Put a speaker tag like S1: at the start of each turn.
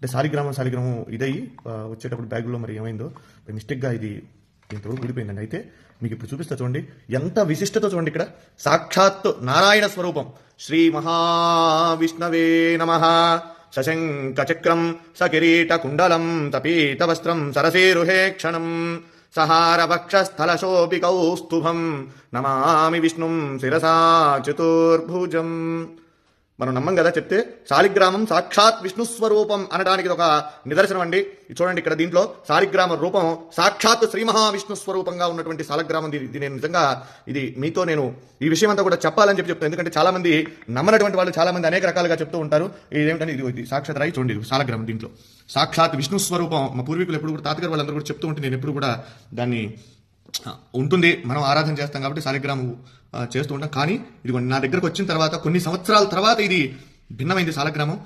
S1: అంటే సాలిగ్రామం సాలిగ్రామం ఇదయ్యి వచ్చేటప్పుడు బ్యాగులో మరి ఏమైందో మిస్టేక్గా ఇది ఇంతవరకు ఊడిపోయిందండి అయితే మీకు ఇప్పుడు చూపిస్తా చూడండి. ఎంత విశిష్టత చూడండి ఇక్కడ. సాక్షాత్ నారాయణ స్వరూపం. శ్రీ మహావిష్ణవే నమ. సశంక చక్రం సకిరీట కుండలం తపీత వస్త్రం సరసీరుహే క్షణం. సహార కౌస్తుభం నమామి విష్ణుం శిరసా చతుర్భుజం. మనం నమ్మం కదా చెప్తే శాలిగ్రామం సాక్షాత్ విష్ణు స్వరూపం అనడానికి ఒక నిదర్శనం అండి. ఇది చూడండి ఇక్కడ దీంట్లో శాలిగ్రామ రూపం సాక్షాత్ శ్రీ మహావిష్ణు స్వరూపంగా ఉన్నటువంటి శాలగ్రామం ఇది. ఇది నేను నిజంగా ఇది మీతో నేను ఈ విషయం అంతా కూడా చెప్పాలని చెప్పి చెప్తాను. ఎందుకంటే చాలా మంది నమ్మనటువంటి వాళ్ళు చాలా మంది అనేక రకాలుగా చెప్తూ ఉంటారు. ఇదేమిటంటే ఇది ఇది సాక్షాత్ రాయి చూడండి శాలగ్రామం దీంట్లో. సాక్షాత్ విష్ణు స్వరూపం. మా పూర్వీకులు ఎప్పుడు కూడా తాతగారు వాళ్ళందరూ కూడా చెప్తూ ఉంటే నేను ఎప్పుడు కూడా దాన్ని ఉంటుంది. మనం ఆరాధన చేస్తాం కాబట్టి శాలిగ్రామం చేస్తూ ఉంటాం. కానీ ఇది నా దగ్గరకు వచ్చిన తర్వాత కొన్ని సంవత్సరాల తర్వాత ఇది భిన్నమైంది శాలగ్రామం.